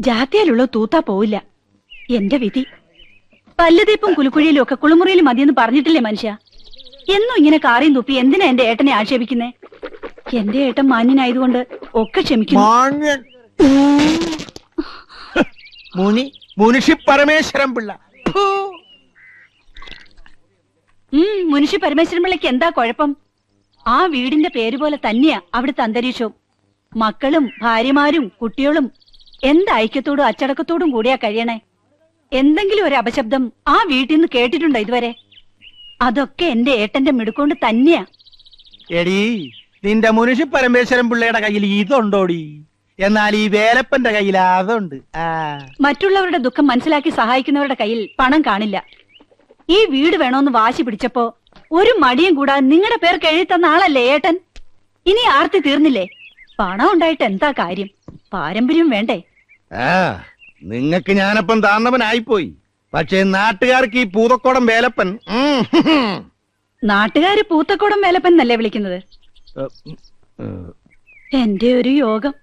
ജാത്തിയാലുള്ള തൂത്താ പോവില്ല. എന്റെ വിധി. പല്ലുതീപ്പും കുലുക്കുഴിയിലും ഒക്കെ കുളിമുറിയിലും മതിയെന്ന് പറഞ്ഞിട്ടില്ലേ മനുഷ്യ? എന്നും ഇങ്ങനെ കാറിയും തുപ്പി എന്തിനാ എന്റെ ഏട്ടനെ ആക്ഷേപിക്കുന്നേ? എന്റെ ഏട്ടൻ മാന്യനായതുകൊണ്ട് ഒക്കെ ക്ഷമിക്കുന്നു. മുനിഷി പരമേശ്വരൻ പിള്ള. ഫു. ഉം മുനുഷ്യ പരമേശ്വരൻ പിള്ളയ്ക്ക് എന്താ കുഴപ്പം? ആ വീടിന്റെ പേര് പോലെ തന്നെയാ അവിടുത്തെ അന്തരീക്ഷവും. മക്കളും ഭാര്യമാരും കുട്ടികളും എന്ത് ഐക്യത്തോടും അച്ചടക്കത്തോടും കൂടിയാ കഴിയണേ? എന്തെങ്കിലും ഒരു അപശബ്ദം ആ വീട്ടിൽ നിന്ന് കേട്ടിട്ടുണ്ടോ ഇതുവരെ? അതൊക്കെ എന്റെ ഏട്ടന്റെ മിടുക്കൊണ്ട് തന്നെയാ. എടീ നിന്റെ മുനുഷി പരമേശ്വരൻ പിള്ളയുടെ കയ്യിൽ ഇതുണ്ടോടി? എന്നാൽ ഈ വേലപ്പന്റെ കയ്യിൽ അതുണ്ട്. മറ്റുള്ളവരുടെ ദുഃഖം മനസ്സിലാക്കി സഹായിക്കുന്നവരുടെ കയ്യിൽ പണം കാണില്ല. ഈ വീട് വേണോന്ന് വാശി പിടിച്ചപ്പോ ഒരു മടിയും കൂടാതെ നിങ്ങളുടെ പേർ കഴുകി തന്ന ആളല്ലേ ഏട്ടൻ? ഇനി ആർത്തി തീർന്നില്ലേ? പണം ഉണ്ടായിട്ട് എന്താ കാര്യം? പാരമ്പര്യം വേണ്ടേ? ആ നിങ്ങക്ക് ഞാനപ്പം താന്നവനായിപ്പോയി. പക്ഷേ നാട്ടുകാർക്ക് ഈ പൂതക്കോടം വേലപ്പൻ. നാട്ടുകാര് പൂത്തക്കോടം വേലപ്പൻ എന്നല്ലേ വിളിക്കുന്നത് എന്റെ ഒരു യോഗം.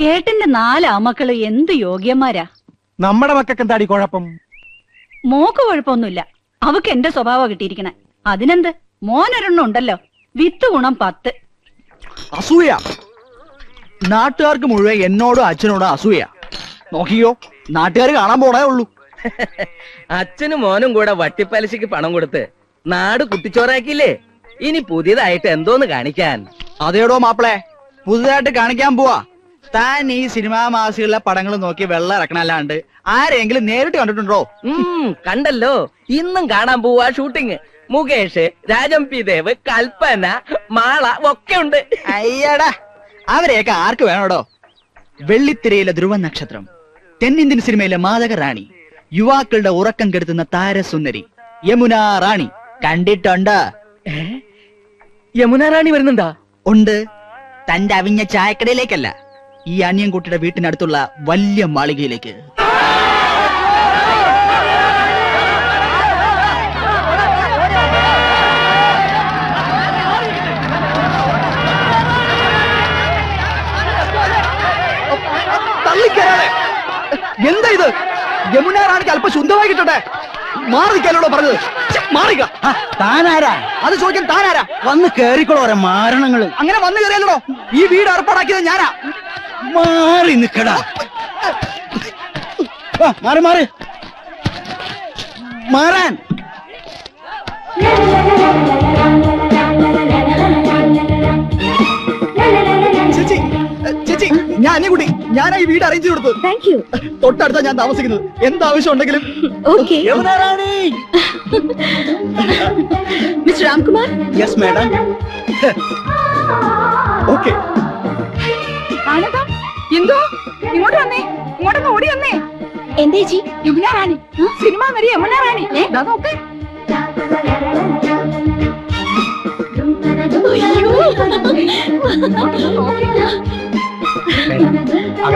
ഏട്ടന്റെ നാല് ആമക്കൾ എന്ത് യോഗ്യന്മാരാ? നമ്മുടെ മക്കൾക്ക് എന്താടി കുഴപ്പം? മോക്ക് കുഴപ്പമൊന്നുമില്ല. അവക്ക് എന്റെ സ്വഭാവം കിട്ടിയിരിക്കണേ. അതിനെന്ത്? മോനൊരെണ്ണം ഉണ്ടല്ലോ. വിത്ത് ഗുണം പത്ത്. അസൂയ. നാട്ടുകാർക്ക് മുഴുവൻ എന്നോടും അച്ഛനോടും അസൂയ. നോക്കിയോ നാട്ടുകാർ കാണാൻ പോണേ ഉള്ളൂ. അച്ഛനും മോനും കൂടെ വട്ടിപ്പലിശക്ക് പണം കൊടുത്ത് നാട് കുട്ടിച്ചോറാക്കിയില്ലേ ഇനി പുതിയതായിട്ട് എന്തോന്ന് കാണിക്കാൻ? അതേടോ മാപ്പിളെ പുതുതായിട്ട് കാണിക്കാൻ പോവാ. താൻ ഈ സിനിമാ മാസികളിലെ പടങ്ങൾ നോക്കി വെള്ളം ഇറക്കണല്ലാണ്ട് ആരെങ്കിലും നേരിട്ട് കണ്ടിട്ടുണ്ടോ? ഉം കണ്ടല്ലോ. ഇന്നും കാണാൻ പോവാ ഷൂട്ടിങ്. മുകേഷ് രാജം പി ദേവ് കൽപ്പന മാള ഒക്കെ ഉണ്ട്. അയ്യടാ അവരെയൊക്കെ ആർക്ക് വേണോടോ? വെള്ളിത്തിരയിലെ ധ്രുവ നക്ഷത്രം തെന്നിന്ത്യൻ സിനിമയിലെ മാതക റാണി യുവാക്കളുടെ ഉറക്കം കെടുത്തുന്ന താരസുന്ദരി യമുന റാണി. കണ്ടിട്ടുണ്ട്? യമുന റാണി വരുന്നുണ്ടാ? ഉണ്ട്. തന്റെ അവിഞ്ഞ ചായക്കടയിലേക്കല്ല ഈ അനിയൻകുട്ടിയുടെ വീട്ടിനടുത്തുള്ള വലിയ മാളികയിലേക്ക്. എന്താ ഇത്? യമുന റാണിക്ക് അല്പം ശുദ്ധമായി കിട്ടട്ടെ മാറിക്കാനോടോ പറഞ്ഞത് മാറിക്ക താനാരാ? അത് ചോദിക്കാൻ താനാരാ? വന്ന് കേറിക്കോളോ ഓരോ മാരണങ്ങൾ. അങ്ങനെ വന്ന് കയറിയല്ലോ ഈ വീട് ഏർപ്പാടാക്കിയത് ഞാനാ. മാറി നിക്കടാ. മാറി മാറി. മാറാൻ. ഞാൻ അനിയകുട്ടി ഞാനാ ഈ വീട് അറേഞ്ച് കൊടുത്തു താങ്ക് യു തൊട്ടടുത്താ ഞാൻ താമസിക്കുന്നത്. എന്താവശ്യം ഉണ്ടെങ്കിലും. Okay Yamuna Rani mister Ramkumar? Yes madam okay ആനന്ദം എന്തോ ഇങ്ങോട്ട് വന്നേ. ഇങ്ങോട്ടൊന്ന് ഓടി വന്നേ. എന്തേ ജി യമുന റാണി സിനിമ നടി യമുന റാണി ദാ നോക്ക്.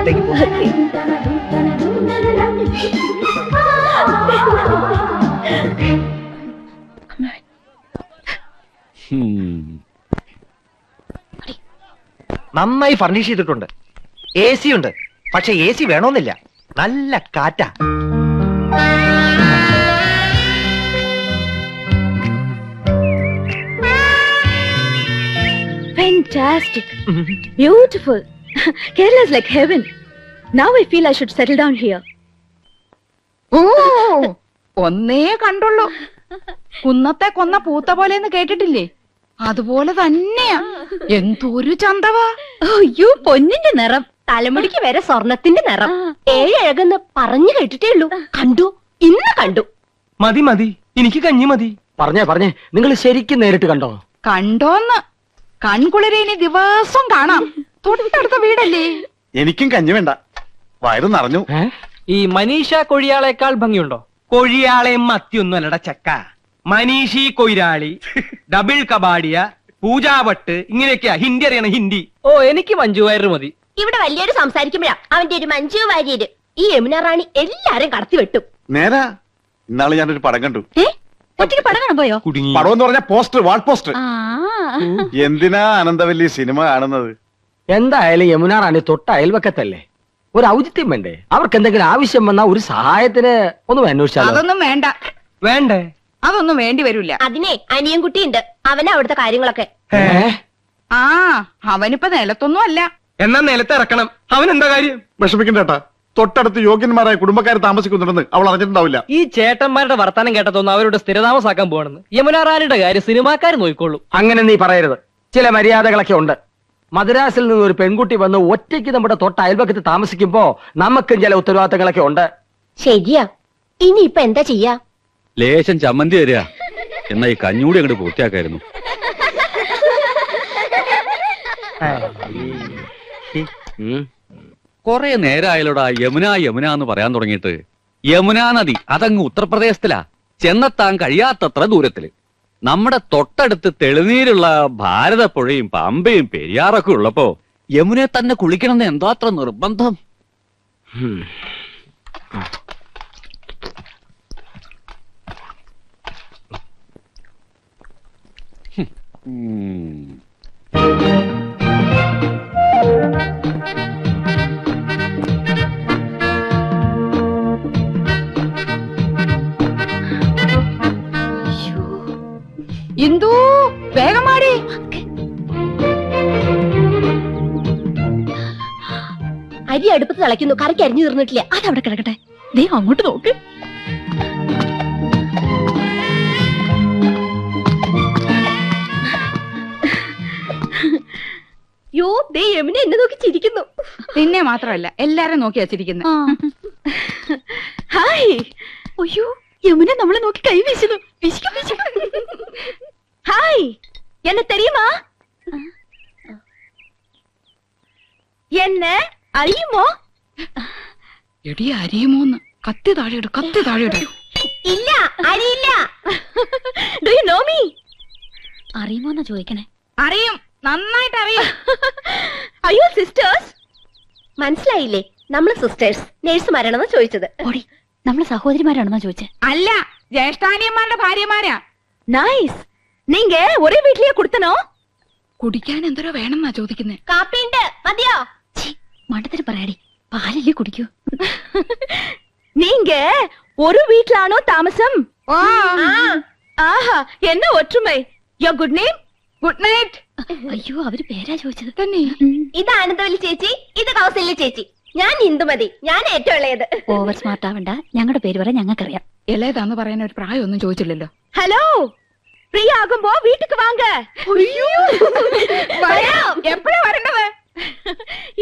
അകത്തേക്ക്. നന്നായി ഫർണിഷ് ചെയ്തിട്ടുണ്ട് എ സി ഉണ്ട് പക്ഷെ എ സി വേണമെന്നില്ല നല്ല കാറ്റാ Fantastic. Beautiful. Kerala is like heaven. Now I feel I should settle down here. ഓ ഒന്നേ കണ്ടുള്ളൂ. കുന്നത്തെ കൊന്ന പൂത്ത പോലെന്ന് കേട്ടിട്ടില്ലേ? അതുപോലെ തന്നെയാ. എന്തൊരു ചന്തവാ. അയ്യോ പൊന്നിന്റെ നിറം. തലമുടിക്ക് വരെ സ്വർണത്തിന്റെ നിറം. ഏഴഴകെന്ന് പറഞ്ഞു കേട്ടിട്ടേ ഉള്ളൂ. കണ്ടു ഇന്ന് കണ്ടു. മതി മതി. എനിക്ക് കഞ്ഞി മതി. പറഞ്ഞേ പറഞ്ഞേ. നിങ്ങൾ ശരിക്കും നേരിട്ട് കണ്ടോ? കണ്ടോന്ന്. കൺകുളിരെ ഇനി ദിവസം കാണാം. തൊട്ടടുത്ത വീടല്ലേ? എനിക്കും കഞ്ഞി വേണ്ട. വയറ് നിറഞ്ഞു. ഈ മനീഷ കൊഴിയാളേക്കാൾ ഭംഗിയുണ്ടോ? കൊഴിയാളെ മത്തിയൊന്നും അല്ലട ചക്ക. മനീഷി കൊയിരാളി ഡബിൾ കബാഡിയ പൂജാവട്ട് ഇങ്ങനെയൊക്കെയാ. ഹിന്ദി അറിയണം ഹിന്ദി. ഓ എനിക്ക് മഞ്ജു വാര്യർ മതി. ഇവിടെ വലിയൊരു സംസാരിക്കുമ്പോഴാ അവന്റെ ഒരു മഞ്ജു വാര്യര്. ഈ യമുന റാണി എല്ലാരും കടത്തി വെട്ടും. നേരാ ഇന്നാൾ ഞാനൊരു പടം കണ്ടു. ഏ? ഒറ്റയ്ക്ക് പടം കാണാൻ പോയോ? കുടുങ്ങി. പടം എന്ന് പറഞ്ഞ പോസ്റ്റർ വാൾ പോസ്റ്റർ. ആ. എന്തിനാ ആനന്ദവല്ലി സിനിമ കാണുന്നത്? എന്തായാലും യമുന റാണി തൊട്ട അയൽവക്കത്തല്ലേ? ഒരു ഔചിത്യം വേണ്ടേ? അവർക്ക് എന്തെങ്കിലും ആവശ്യം വന്നാൽ ഒരു സഹായത്തിന് ഒന്ന് അന്വേഷിച്ചാൽ അതൊന്നും വേണ്ട. വേണ്ടേ? അതൊന്നും വേണ്ടി വരില്ല അതിനെ അനിയൻകുട്ടിയുണ്ട്. അവനാ അവിടുത്തെ കാര്യങ്ങളൊക്കെ. ആ അവനിപ്പോ നിലത്തൊന്നും അല്ല. എന്നാ നിലത്ത് ഇറക്കണം. അവൻ എന്താ കാര്യം? വിഷമിക്കണ്ട ഏട്ടാ. തൊട്ടടുത്ത് യോഗ്യന്മാരായ കുടുംബക്കാരെ താമസിക്കുന്നുണ്ടെന്ന് അവൾ അറിഞ്ഞിട്ടുണ്ടാവില്ല. ഈ ചേട്ടന്മാരുടെ വർത്താനം കേട്ടതൊന്നും അവരോട് സ്ഥിരതാമസാക്കാൻ പോകണമെന്ന് യമുന റാണിയുടെ കാര്യം സിനിമാക്കാർ നോക്കിക്കോളൂ അങ്ങനെ നീ പറയരുത്. ചില മര്യാദകളൊക്കെ ഉണ്ട്. മദ്രാസിൽ നിന്ന് ഒരു പെൺകുട്ടി വന്ന് ഒറ്റയ്ക്ക് നമ്മുടെ തൊട്ട അയൽപക്കത്ത് താമസിക്കുമ്പോ നമുക്കും ചില ഉത്തരവാദിത്തങ്ങളൊക്കെ ഉണ്ട്. ശരിയാ. ഇനി ഇപ്പൊ എന്താ ചെയ്യാ? ലേശം ചമ്മന്തി തരിക. എന്നാ ഈ കഞ്ഞൂടി അങ്ങോട്ട് പൂർത്തിയാക്കായിരുന്നു. കൊറേ നേരായാലോടാ യമുന യമുന എന്ന് പറയാൻ തുടങ്ങിയിട്ട്. യമുനാ നദി അതങ്ങ് ഉത്തർപ്രദേശത്തിലാ. ചെന്നെത്താൻ കഴിയാത്തത്ര ദൂരത്തിൽ. നമ്മുടെ തൊട്ടടുത്ത് തെളിനീരുള്ള ഭാരതപ്പുഴയും പമ്പയും പെരിയാറൊക്കെ ഉള്ളപ്പോ യമുനെ തന്നെ കുളിക്കണമെന്ന് എന്താ അത്ര നിർബന്ധം? തിളയ്ക്കുന്നു കറിക്ക് അരിഞ്ഞു തീർന്നിട്ടില്ല. അതവിടെ കിടക്കട്ടെ. ദേ അങ്ങോട്ട് നോക്ക്. യോ ദേ യമുന എന്നെ നോക്കി ചിരിക്കുന്നു. നിന്നെ മാത്രമല്ല എല്ലാരും നോക്കിയാ ചിരിക്കുന്നു. ഹായ്. അയ്യോ യമുന നമ്മളെ നോക്കി കൈ വീശുന്നു. വീശിക്കോ, വീശിക്കോ. ഹായ്. എന്നെ തെരയുമാ എന്നെ അറിയുമോ? എടി അരിയുമോന്ന്. കത്തി താഴെയിട് കത്തി താഴെയിട്. ഇല്ല അരിയില്ല. ഡു യു നോ മീ അറിയുമോന്നാ ചോദിക്കണേ? അറിയും. നന്നായിട്ട് അറിയും. അയ്യോ സിസ്റ്റേഴ്സ്. മനസ്സിലായില്ലേ? നമ്മൾ സിസ്റ്റേഴ്സ്. നേഴ്സുമാരാണെന്ന് ചോദിച്ചത്. ഓടി നമ്മളെ സഹോദരിമാരാണെന്നാ ചോദിച്ചത് അല്ല ജ്യേഷ്ഠാനിയന്മാരുടെ ഭാര്യമാരാ. നൈസ്. നിങ്ങ ഒരേ വീട്ടിലേ കൊടുത്തനോ? കുടിക്കാൻ എന്തോരോ വേണമെന്നാ ചോദിക്കുന്നേ. കാപ്പിയുണ്ട് മതിയോ? മണ്ടത്തിന് പറയാടി. പാലല്ലേ കുടിക്കൂ. നീങ്ക ഒരു വീട്ടിലാണോ താമസം? ഓ ആഹാ എന്നെ ഒற்றுമൈ യോ ഗുഡ് നെയിം ഗുഡ് നൈറ്റ് അയ്യോ അവർ പേരാ ചോദിച്ചത്. തന്നെ. ഇത് ആനന്ദവല്ലി ചേച്ചി ഇത് കൗസല്യ ചേച്ചി. ഞാൻ ഇന്ദുമതി ഞാൻ ഏറ്റവും ഇളയത്. ഓവർ സ്മാർട്ട് ആവണ്ട. ഞങ്ങളുടെ പേര് പറയാൻ ഞങ്ങൾക്കറിയാം. ഇളയതാന്ന് പറയാൻ ഒരു പ്രായമൊന്നും ചോദിച്ചില്ലല്ലോ. ഹലോ ഫ്രീ ആകുമ്പോ വീട്ടിക്ക് വാങ്ങ എപ്പോഴാ വരേണ്ടത്?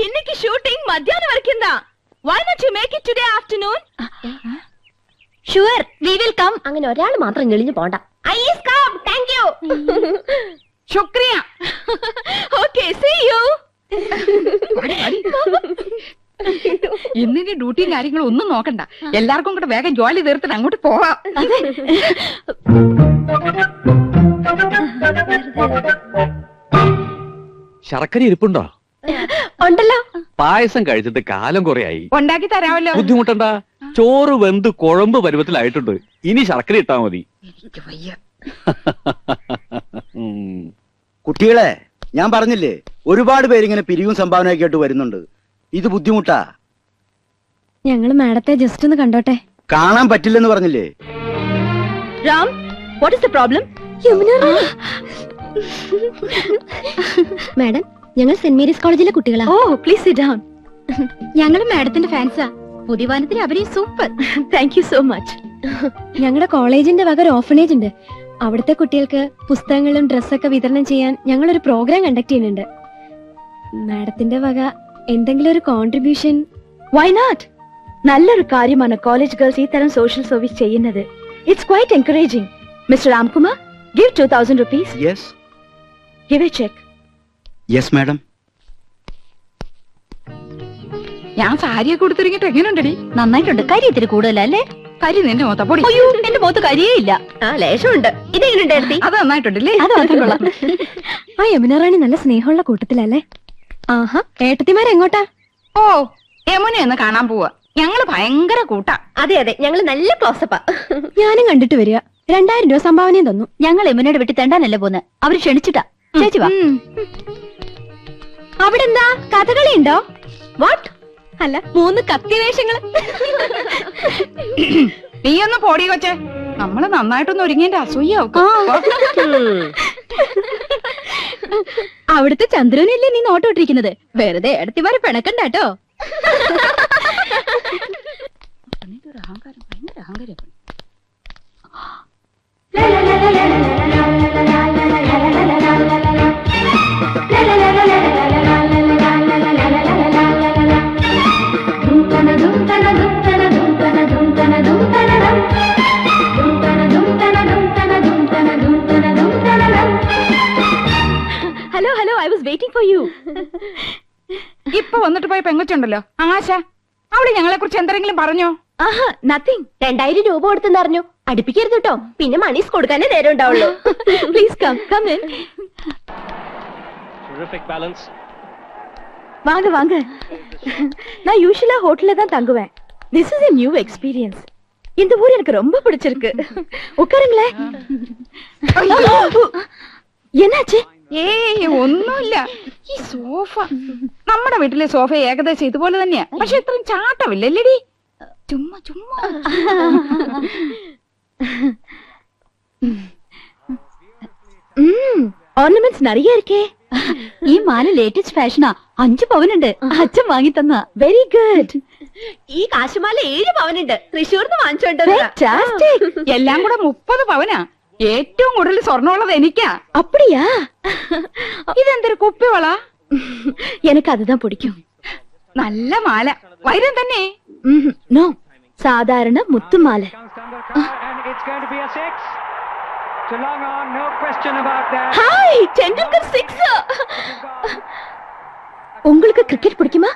இன்னைக்கு ஷூட்டிங் மத்தியானம் வரைக்கும் தான் why not you make it today afternoon sure we will come അങ്ങനെ ഒരാൾ മാത്രം ഞെളിഞ്ഞു പോണ്ട I is come thank you ശുക്രിയ okay see you ഇന്നിന്റെ ഡ്യൂട്ടിയും കാര്യങ്ങളും ഒന്നും നോക്കണ്ട എല്ലാവർക്കും കൂടെ വേഗം ജോലി തീർത്തിട്ട് അങ്ങോട്ട് പോവാം ശർക്കര ഇരിപ്പുണ്ടോ ഉണ്ടല്ലോ. പായസം കഴിച്ചിട്ട് കാലം കുറയായി. ഉണ്ടാക്കി തരാമല്ലോ. ബുദ്ധിമുട്ടണ്ട. ചോറ് വെന്ത് കുഴമ്പ് പരുവത്തിലായിട്ടുണ്ട്. ഇനി ശർക്കര ഇട്ടാ മതി. കുട്ടികളെ ഞാൻ പറഞ്ഞില്ലേ ഒരുപാട് പേരിങ്ങനെ പിരിവും സംഭാവനയൊക്കെ ആയിട്ട് വരുന്നുണ്ട്. ഇത് ബുദ്ധിമുട്ടാ. ഞങ്ങൾ മാഡത്തെ ജസ്റ്റ് ഒന്ന് കണ്ടോട്ടെ. കാണാൻ പറ്റില്ലെന്ന് പറഞ്ഞില്ലേ? ram what is problem problem? Madam ഞങ്ങൾ സെന്റ് മേരീസ് കോളേജിലെ കുട്ടികളാ. ഓ പ്ലീസ് സിറ്റ് ഡൗൺ ഞങ്ങൾ മാഡത്തിന്റെ ഫാൻസാ. പുതിയ വാനത്തിൽ അവരെ super. Thank you so much ഞങ്ങളുടെ കോളേജിന്റെ വക ഒരു ഓഫനേജ് ഉണ്ട്. അവിടുത്തെ കുട്ടികൾക്ക് പുസ്തകങ്ങളും ഡ്രസ്സൊക്കെ വിതരണം ചെയ്യാൻ ഞങ്ങൾ ഒരു പ്രോഗ്രാം കണ്ടക്ട് ചെയ്യുന്നുണ്ട്. മാഡത്തിന്റെ വക എന്തെങ്കിലും ഒരു കോൺട്രിബ്യൂഷൻ വൈ നോട്ട് നല്ലൊരു കാര്യമാണ് കോളേജ് ഗേൾസ് ഈ തരം സോഷ്യൽ സർവീസ് ചെയ്യുന്നത്. It's quite encouraging mister Ramkumar give two thousand rupees give a cheque yes madam ഞാൻ സാരിയൊക്കെ കൊടുത്തിറങ്ങിട്ട് എങ്ങനെയുണ്ടടി നന്നായിട്ടുണ്ട്. കരി ഇത്തിരി കൂടുതലല്ലേ? കരി നിന്റെ മോത്ത പൊടി. അയ്യോ എന്റെ മുഖത്ത് കരിയേ ഇല്ല. ആ ലേശമുണ്ട്. ഇതെങ്ങനെയുണ്ട് അത് നന്നായിട്ടുണ്ടല്ലേ? അത് മാത്രം കൊള്ളാം. ആ യമുനറാണി നല്ല സ്നേഹമുള്ള കൂട്ടത്തിലല്ലേ? ആഹാ. ഏട്ടത്തിമാരെങ്ങോട്ടാ ഓ യമുന ഒന്ന് കാണാൻ പോവാ. ഞങ്ങൾ ഭയങ്കര കൂട്ടാ. അതെ അതെ. ഞങ്ങൾ നല്ല ക്ലോസപ്പാ ഞാനും കണ്ടിട്ട് വരിക. രണ്ടായിരം രൂപ സംഭാവനയും തന്നു. ഞങ്ങൾ യമുനയുടെ വീട്ടിൽ തെണ്ടാനല്ലേ പോന്ന്? അവർ ക്ഷണിച്ചിട്ടാ. ചേച്ചി വാ. അവിടെ എന്താ കഥകളി ഉണ്ടോ വാട്ട് അല്ല മൂന്ന് കത്തി വേഷങ്ങൾ നീ ഒന്ന് പോടി കൊച്ചെ. നമ്മൾ നന്നായിട്ടൊന്ന് ഒരുങ്ങിന്റെ അസൂയാവും അവിടുത്തെ ചന്ദ്രനല്ലേ നീ നോട്ടോട്ടിരിക്കുന്നത് വെറുതെ എടുത്തിമാരെ പിണക്കണ്ട കേട്ടോ ഹലോ ഫോർ യു ഇപ്പൊ വന്നിട്ട് പോയ പെങ്കൊച്ചുണ്ടല്ലോ ആശ അവള് ഞങ്ങളെ കുറിച്ച് എന്തെങ്കിലും പറഞ്ഞോ ആഹാ നത്തിങ് രണ്ടായിരം രൂപ കൊടുത്തെന്ന് അറിഞ്ഞു അടുപ്പിക്കരുത് കേട്ടോ പിന്നെ മണീസ് കൊടുക്കാനേ നേരം ഉണ്ടാവുള്ളൂ പ്ലീസ് കം കം ഇൻ வாங்க வாங்க நான் யூஷுவலா ஹோட்டல்ல தான் தங்குவேன் this is a new experience இந்த ஊர் எனக்கு ரொம்ப பிடிச்சிருக்கு உட்காருங்களேன் என்னாச்சு ഏയ് ഒന്നുമില്ല. ഈ സോഫ. നമ്മുടെ വീട്ടിലെ സോഫ ഏകദേശം ഇതുപോലെ തന്നെയാ. പക്ഷെ ഇത്രയും ചാട്ടമില്ലല്ലേടി? ചുമ്മാ ചുമ്മാ. ഓർണമെന്റ്സ് നിറയെ ഇരിക്കേ. ഈ മാല ലേറ്റസ്റ്റ് ഫാഷനാ അഞ്ച് പവനുണ്ട്. അച്ഛൻ വാങ്ങി തന്ന. വെരി ഗുഡ് ഈ കാശുമാല ഏഴ് പവനുണ്ട്. തൃശ്ശൂർന്ന് വാങ്ങിച്ചോണ്ട് എല്ലാം കൂടെ മുപ്പത് പവനാ. ഏറ്റവും കൂടുതൽ സ്വർണ്ണമുള്ളത് എനിക്കാ அப்படியா ഇതെന്തൊരു കുപ്പിവള எனக்கு அதுதான் பிடிக்கும் നല്ല മാല വൈരം തന്നെ நோ சாதாரண முத்து மாலை ஹாய் டெண்டுல்கர் சிக்ஸ் உங்களுக்கு கிரிக்கெட் பிடிக்குமா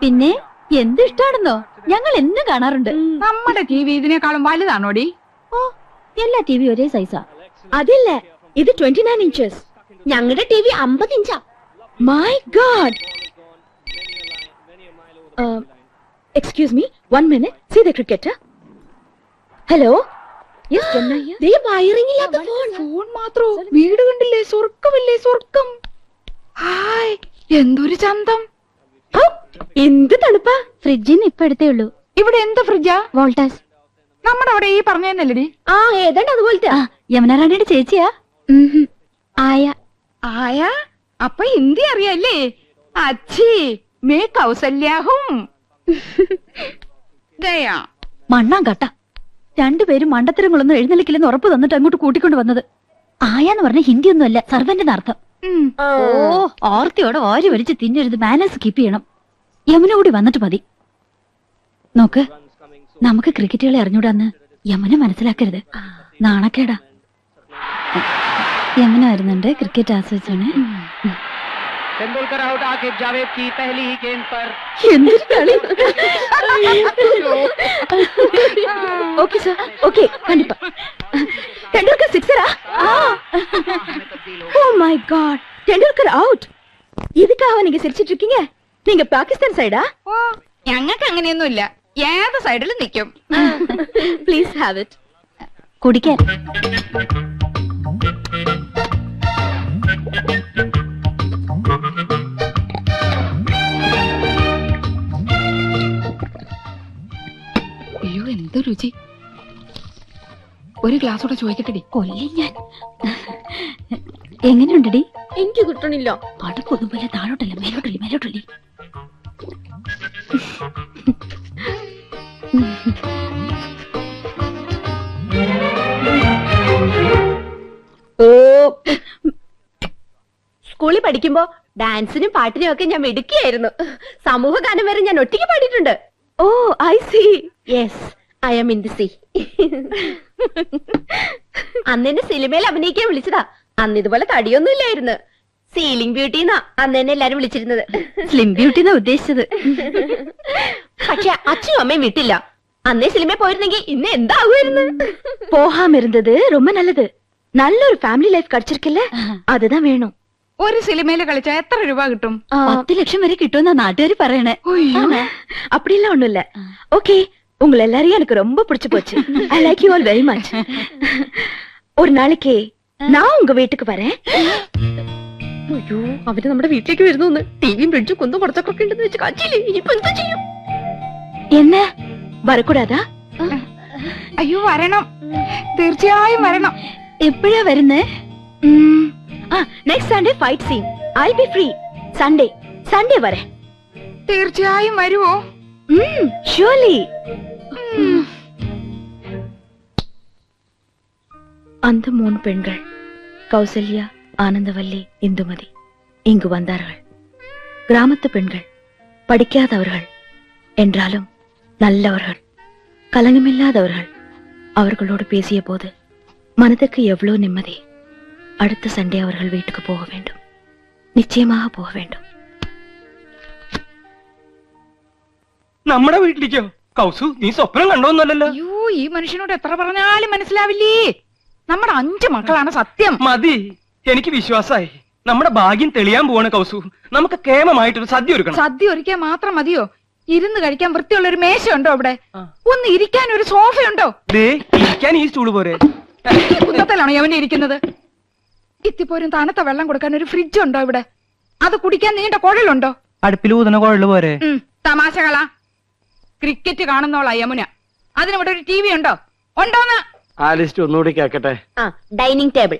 പിന്നെ എന്ത് ഇഷ്ടാണെന്നോ ഞങ്ങൾ എന്ന് കാണാറുണ്ട് നമ്മുടെ ടി വി ഇതിനേക്കാളും വലുതാണോടി ഓ എല്ലാ ടി വി ഒരേ സൈസാ അതില്ല ഇത് ട്വന്റി നയൻ ഇഞ്ചസ് ഞങ്ങളുടെ ടി വി അമ്പത് ഇഞ്ചാ my god excuse me one minute see the cricket hello phone phone മാത്രോ? വീട് കണ്ടില്ലേ? സ്വർഗമല്ലേ സ്വർഗം ഹായ് എന്തൊരു ചന്തം. എന്ത് തണുപ്പാ. ഫ്രിഡ്ജിന്ന് ഇപ്പൊ എടുത്തേ ഉള്ളൂ. ഇവിടെ എന്താ ഫ്രിഡ്ജാ വോൾട്ടാസ് നമ്മുടെ അവിടെ ഈ പറഞ്ഞല്ലേ ആ ഏതാണ്ട് അതുപോലത്തെ. യമുനാറാണിയുടെ ചേച്ചിയാ. ആയ. ആയ? അപ്പൊ ഹിന്ദി അറിയാല്ലേ? അച്ഛി മേ കൗസല്യാഹും. മണ്ണാം കട്ട. രണ്ടുപേരും മണ്ടത്തരങ്ങളൊന്നും എഴുന്നള്ളിക്കില്ലെന്ന് ഉറപ്പ് തന്നിട്ട് അങ്ങോട്ട് കൂട്ടിക്കൊണ്ട് വന്നത്. ആയാന്ന് പറഞ്ഞ ഹിന്ദി ഒന്നുമല്ല സർവന്റെ അർത്ഥം. ഓ ഓർത്തിയോടെ ഓരി വലിച്ച് തിന്നരുത്. മാനേഴ്സ് കീപ്പ് ചെയ്യണം. യമുന കൂടി വന്നിട്ട് മതി. നോക്ക്. നമുക്ക് ക്രിക്കറ്റ് കളി അറിഞ്ഞൂടാന്ന് യമുന മനസ്സിലാക്കരുത് നാണക്കേടാ യമുന വരുന്നുണ്ട് ക്രിക്കറ്റ് ആസ്വദിച്ചാണ് तेंदुलकर आउट आकिब जावेद की पहली ही गेंद पर എന്തൊരു കളി ஓகே சார் ஓகே கண்டிப்பா Tendulkar சிக்ஸரா oh my god Tendulkar out இதுக்காக நீங்க சிரிச்சிட்டு இருக்கீங்க நீங்க பாகிஸ்தான் சைடா ഓ ഞങ്ങൾക്ക് അങ്ങനെയൊന്നുമില്ല ഏത് സൈഡിൽ നിൽക്കും പ്ലീസ് ഹാവ് ഇറ്റ് കുടിക്കാൻ. അയ്യോ എന്ത് രുചി. ഒരു ഗ്ലാസ് കൂടെ ചോദിക്കട്ടെ കൊല്ലി ഞാൻ. എങ്ങനെയുണ്ടടി? എനിക്ക് കിട്ടണില്ല. പടക്കൊന്നും പോലെ താഴോട്ടല്ല മേലോട്ടല്ലേ മേലോട്ടല്ലേ? സ്കൂളിൽ പഠിക്കുമ്പോ ഡാൻസിനും പാട്ടിനും ഒക്കെ ഞാൻ മിടുക്കിയായിരുന്നു. സമൂഹ ഗാനം വരെ ഞാൻ ഒറ്റയ്ക്ക് പാടിയിട്ടുണ്ട്. ഓ I see yes I am in the sea അന്ന് എന്നെ സിനിമയിൽ അഭിനയിക്കാൻ വിളിച്ചതാ. അന്ന് ഇതുപോലെ തടിയൊന്നും ഇല്ലായിരുന്നു. സീലിംഗ് ബ്യൂട്ടി അന്ന് തന്നെ എല്ലാരും വിളിച്ചിരുന്നത്. സ്ലിം ബ്യൂട്ടി ഉദ്ദേശിച്ചത്. പക്ഷെ അച്ഛനും അമ്മയും വിട്ടില്ല. അന്നേ സിനിമ പോയിരുന്നെങ്കിൽ ഇന്ന് എന്താകുമായിരുന്നു? പോഹാമിരുന്നത് റൊമ്പ നല്ലത്. നല്ലൊരു ഫാമിലി ലൈഫ് കളിച്ചിരിക്കല്ലേ അതുതാ വേണം. ഒരു സിനിമയിൽ കളിച്ചാ എത്ര രൂപ കിട്ടും? പത്ത് ലക്ഷം വരെ കിട്ടുമെന്നാ നാട്ടുകാർ പറയണേ. അപ്പടിയെല്ലാം ഒന്നുമില്ല. ഓക്കെ ഉങ്ങളെല്ലാരെയും എനിക്ക് റൊമ്പ പിടിച്ചു പോച്ചു. I like you all very much ഒരു നാളേക്കേ നാ ഉങ്ക വീട്ടുക്ക് പറ അയ്യോ അവര് നമ്മുടെ വീട്ടിലേക്ക് വരുന്നു ടിവിയും ഫ്രിഡ്ജും കുന്നും കുറച്ചൊക്കെ ഉണ്ടെന്ന് വെച്ച് കാച്ചില്ലേ ഇനിയിപ്പോ എന്താ ചെയ്യും என்ன வரக்கூடாதா അയ്യോ വരണം തീർച്ചയായും വരണം എപ്പോഴാ വരുന്നേ ആ next Sunday fight scene I be free Sunday Sunday വരെ തീർച്ചയായും വരുവോ ഷുവലി அந்த மூணு பெண்கள் கௌசல்யா ஆனந்தவல்லி இந்துமதி இங்கு வந்தார்கள் கிராமத்து பெண்கள் படிக்காதவர்கள் என்றாலும் நல்லவர்கள் கலங்கமில்லாதவர்கள் அவர்களோடு பேசிய போது மனதுக்கு எவ்வளவு நிம்மதி அடுத்த சண்டே அவர்கள் வீட்டுக்கு போக வேண்டும் நிச்சயமாக போக வேண்டும் നമ്മുടെ വീട്ടിലേക്കോ കൗസു നീ സ്വപ്നം കണ്ടോന്നല്ലോ അയ്യോ ഈ മനുഷ്യനോട് എത്ര പറഞ്ഞാലും മനസ്സിലാവില്ലേ നമ്മുടെ അഞ്ചു മക്കളാണ് സത്യം മതി എനിക്ക് വിശ്വാസമായി നമ്മുടെ ഭാഗ്യം തെളിയാൻ പോവാണ് കൗസു. നമുക്ക് കേമമായിട്ടൊരു സദ്യ ഒരുക്കണം. സദ്യ ഒരുക്കാൻ മാത്രം മതിയോ? ഇരുന്ന് കഴിക്കാൻ വൃത്തിയുള്ള ഒരു മേശയുണ്ടോ അവിടെ? ഒന്ന് ഇരിക്കാൻ ഒരു സോഫയുണ്ടോ? ദേ ഇരിക്കാൻ ഈ സ്റ്റൂൾ പോരെ. കുന്നത്തലാണോ യവനെ ഇരിക്കുന്നത്? ഇത്തിപ്പോരും തണുത്ത വെള്ളം കൊടുക്കാൻ ഒരു ഫ്രിഡ്ജ് ഉണ്ടോ ഇവിടെ? അത് കുടിക്കാൻ നീണ്ട കുഴലുണ്ടോ? അടുപ്പിൽ ഊതന കുഴൽ പോരെ. തമാശകളാ. ക്രിക്കറ്റ് കാണുന്നോളാ യമുന. അതിനവിടെ ഒരു ടി വി ഉണ്ടോ? ഉണ്ടോന്ന്? ആ ലിസ്റ്റ് ഒന്നുകൂടി കേക്കട്ടെ ആ ഡൈനിങ് ടേബിൾ.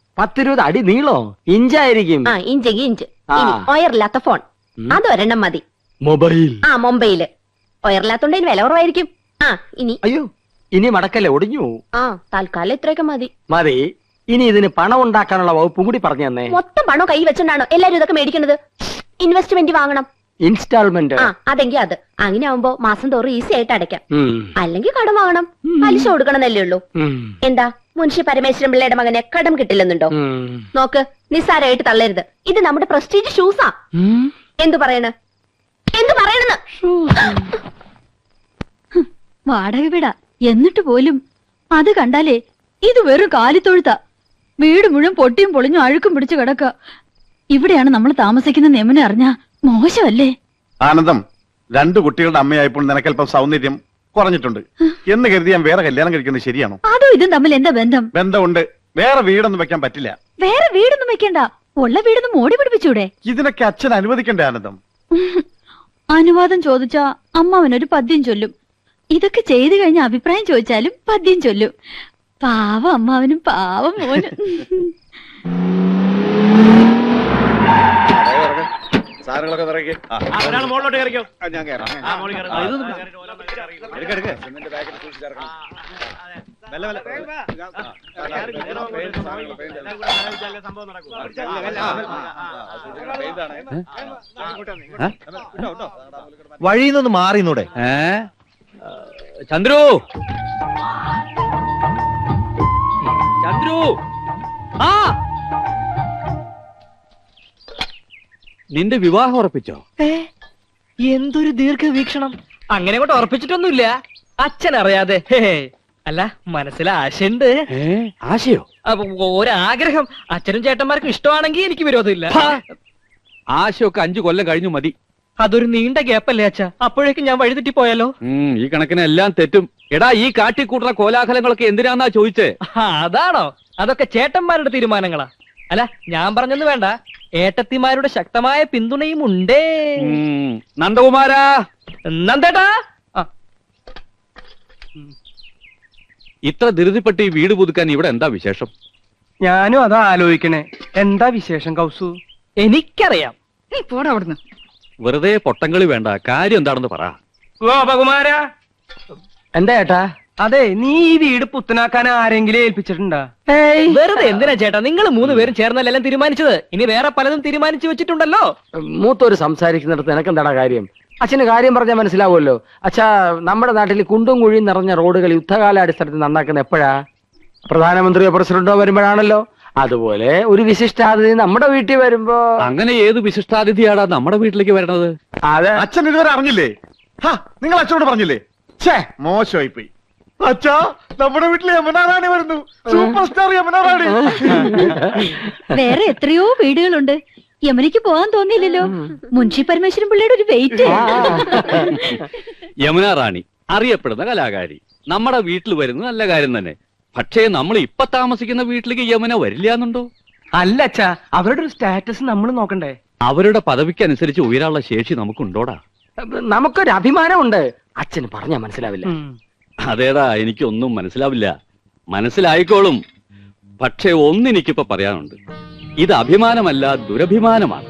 പത്തിരുപത് അടി നീളോ ഇഞ്ചായിരിക്കും. ആ ഇഞ്ച് ഇഞ്ച്. ആ. ഇനി ഒയറില്ലാത്ത ഫോൺ. അത് അതൊരെണ്ണം മതി. മൊബൈൽ. ആ മൊബൈൽ. ഒയറില്ലാത്തോണ്ട് ഇനി വില കുറവായിരിക്കും. ആ ഇനി. അയ്യോ ഇനി മടക്കല്ലേ ഒടിഞ്ഞു പോവും. ആ തൽക്കാലം ഇത്രയൊക്കെ മതി. മതി. ഇനി ഇതിന് പണം ഉണ്ടാക്കാനുള്ള വകുപ്പും കൂടി പറഞ്ഞു തന്നെ. മൊത്തം പണം കൈ വെച്ചോണ്ടാണോ എല്ലാരും ഇതൊക്കെ മേടിക്കുന്നത്? ഇൻവെസ്റ്റ്മെന്റ് വാങ്ങണം. ഇൻസ്റ്റാൾമെന്റ് ആ അതെങ്കി അത്. അങ്ങനെ ആവുമ്പോ മാസം തോറും ഈസി ആയിട്ട് അടയ്ക്കാം. ഉം, അല്ലെങ്കിൽ കടം വാങ്ങണം. പലിശ കൊടുക്കണമെന്നല്ലേ ഉള്ളൂ. ഉം, എന്താ? മുൻഷി പരമേശ്വരൻ പിള്ളയുടെ മകനെ കടം കിട്ടില്ലെന്നുണ്ടോ? നോക്ക് നിസ്സാരമായിട്ട് തള്ളരുത്. ഇത് നമ്മുടെ പ്രസ്റ്റീജ് ഷൂസാ എന്തു പറയണ? എന്തു പറയണെന്ന്? വാടക വിട. എന്നിട്ട് പോലും അത് കണ്ടാലേ ഇത് വെറും കാലിത്തൊഴുത്ത. വീട് മുഴുവൻ പൊട്ടിയും പൊളിഞ്ഞും അഴുക്കും പിടിച്ചു കിടക്ക ഇവിടെയാണ് നമ്മൾ താമസിക്കുന്ന നിയമനം അറിഞ്ഞ മോശമല്ലേ? ആനന്ദം രണ്ടു കുട്ടികളുടെ അമ്മയായപ്പോൾ നിനക്കല്പം സൗന്ദര്യം കുറഞ്ഞിട്ടുണ്ട് എന്ന് കരുതി ഞാൻ വേറെ കല്യാണം കഴിക്കുന്നത് ശരിയാണോ? അതോ ഇതും തമ്മിൽ എന്താ ബന്ധം? ബന്ധമുണ്ട്. വേറെ വീടൊന്നും വെക്കാൻ പറ്റില്ല. വേറെ വീടൊന്നും വെക്കണ്ട. ഉള്ള വീടൊന്നും ഓടി പിടിപ്പിച്ചൂടെ? ഇതിനൊക്കെ അച്ഛൻ അനുവദിക്കണ്ടേ ആനന്ദം അനുവാദം ചോദിച്ചാ അമ്മാവനൊരു പദ്യം ചൊല്ലും. ഇതൊക്കെ ചെയ്തു കഴിഞ്ഞ അഭിപ്രായം ചോദിച്ചാലും പദ്യം ചൊല്ലും. പാവം അമ്മാവനും പാവം മോനും. സാധനങ്ങളൊക്കെ നിറയ്ക്ക്. ആ, ആ, ഞാൻ കയറാം. എടുക്ക്, എടുക്ക്. സിമന്റ് പാക്കറ്റ് സൂക്ഷിച്ചിറക്കണം. മെല്ലെ, മെല്ലെ. വഴിയിൽ നിന്ന് മാറിന്നൂടെ ഏ ചന്ദ്രു ചന്ദ്രു ആ നിന്റെ വിവാഹം ഉറപ്പിച്ചോ? എന്തൊരു ദീർഘവീക്ഷണം. അങ്ങനെ കൊണ്ട് ഉറപ്പിച്ചിട്ടൊന്നുമില്ല. അച്ഛൻ അറിയാതെ. ഹേ അല്ല മനസ്സിൽ ആശയുണ്ട്. ആശയോ? അപ്പൊ ഒരാഗ്രഹം. അച്ഛനും ചേട്ടന്മാർക്കും ഇഷ്ടമാണെങ്കിൽ എനിക്ക് വിരോധമില്ല. ആശയൊക്കെ അഞ്ചു കൊല്ലം കഴിഞ്ഞു മതി. അതൊരു നീണ്ട ഗ്യാപ്പല്ലേ അച്ഛ? അപ്പോഴേക്കും ഞാൻ വഴിതെറ്റി പോയാലോ? ഈ കണക്കിന് എല്ലാം തെറ്റും. എടാ ഈ കാട്ടിക്കൂട്ടുന്ന കോലാഹലങ്ങളൊക്കെ എന്തിനാന്നാ ചോദിച്ചേ? ആ, അതാണോ? അതൊക്കെ ചേട്ടന്മാരുടെ തീരുമാനങ്ങളാ. അല്ല ഞാൻ പറഞ്ഞൊന്നും വേണ്ട. ഏട്ടത്തിമാരുടെ ശക്തമായ പിന്തുണയും ഉണ്ടേ നന്ദകുമാരാ. നന്ദേട്ടാ. ഇത്ര ധൃതിപ്പെട്ട് ഈ വീട് പുതുക്കാൻ ഇവിടെ എന്താ വിശേഷം? ഞാനും അതാ ആലോചിക്കണേ. എന്താ വിശേഷം കൗസു? എനിക്കറിയാം. നീ പോടാ അവിടുന്ന്. വെറുതെ പൊട്ടങ്കളി വേണ്ട. കാര്യം എന്താണെന്ന് പറ. ഗോപകുമാര എന്താ ഏട്ടാ? അതെ നീ ഈ വീട് പുത്തനാക്കാൻ ആരെങ്കിലും ഏൽപ്പിച്ചിട്ടുണ്ടാ? വെറുതെ എന്തിനാ ചേട്ടാ? നിങ്ങൾ മൂന്ന് പേരും ചേർന്നല്ലെല്ലാം തീരുമാനിച്ചത്. ഇനി വേറെ പലതും തീരുമാനിച്ചു വെച്ചിട്ടുണ്ടല്ലോ. മൂത്തോര് സംസാരിക്കുന്നിടത്ത് നിനക്കെന്താടാ കാര്യം? അച്ഛന് കാര്യം പറഞ്ഞാൽ മനസ്സിലാവുമല്ലോ. അച്ഛാ നമ്മുടെ നാട്ടിൽ കുണ്ടും കുഴിയും നിറഞ്ഞ റോഡുകൾ യുദ്ധകാലാടിസ്ഥാനത്തിൽ നന്നാക്കുന്ന എപ്പോഴാ? പ്രധാനമന്ത്രിയോ പ്രസിഡന്റോ വരുമ്പോഴാണല്ലോ. അതുപോലെ ഒരു വിശിഷ്ടാതിഥി നമ്മുടെ വീട്ടിൽ വരുമ്പോ അങ്ങനെ ഏത് വിശിഷ്ടാതിഥിയാടാ നമ്മുടെ വീട്ടിലേക്ക് വരണത്? അതെ. അച്ഛൻ ഇതുവരെ അറിഞ്ഞില്ലേ? ഹാ നിങ്ങൾ അച്ഛനോട് പറഞ്ഞില്ലേ? ഛേ മോശമായി പോയി അച്ഛാ നമ്മുടെ വീട്ടിൽ യമുനാറാണി വരുന്നു. Super star Yamunarani. വേറെ എത്രയോ വീടുകളുണ്ട്. യമനിക്ക് പോകാൻ തോന്നിയില്ലല്ലോ. മുൻഷി പരമേശ്വരൻ പിള്ളയുടെ ഒരു വെയിറ്റ്. യമുന റാണി അറിയപ്പെടുന്ന കലാകാരി. നമ്മുടെ വീട്ടിൽ വരുന്നത് നല്ല കാര്യം തന്നെ. പക്ഷേ നമ്മൾ ഇപ്പൊ താമസിക്കുന്ന വീട്ടിലേക്ക് യമന വരില്ല എന്നുണ്ടോ? അല്ല അച്ഛാ അവരുടെ ഒരു സ്റ്റാറ്റസ് നമ്മൾ നോക്കണ്ടേ. അവരുടെ പദവിക്ക് അനുസരിച്ച് ഉയരാനുള്ള ശേഷി നമുക്കുണ്ടോടാ? നമുക്കൊരു അഭിമാനമുണ്ട്. അച്ഛന് പറഞ്ഞാ മനസ്സിലാവില്ല. അതേടാ എനിക്കൊന്നും മനസ്സിലാവില്ല. മനസ്സിലായിക്കോളും. പക്ഷേ ഒന്നെനിക്കിപ്പോ പറയാനുണ്ട്. ഇത് അഭിമാനമല്ല ദുരഭിമാനമാണ്.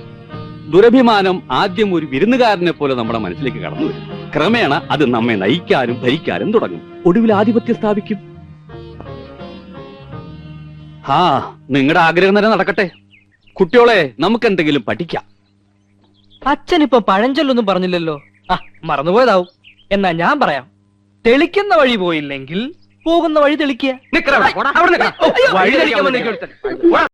ദുരഭിമാനം ആദ്യം ഒരു വിരുന്നുകാരനെ പോലെ നമ്മുടെ മനസ്സിലേക്ക് കടന്നു വരും. ക്രമേണ അത് നമ്മെ നയിക്കാനും ഭരിക്കാനും തുടങ്ങും. ഒടുവിൽ ആധിപത്യം സ്ഥാപിക്കും. ആ നിങ്ങളുടെ ആഗ്രഹം തന്നെ നടക്കട്ടെ. കുട്ടിയോളെ നമുക്ക് എന്തെങ്കിലും പഠിക്കാം. അച്ഛൻ പഴഞ്ചൊല്ലൊന്നും പറഞ്ഞില്ലല്ലോ. ആ മറന്നുപോയതാവും. എന്നാ ഞാൻ പറയാം. തെളിക്കുന്ന വഴി പോയില്ലെങ്കിൽ പോകുന്ന വഴി തെളിക്കുക. വഴി തെളിക്കാൻ.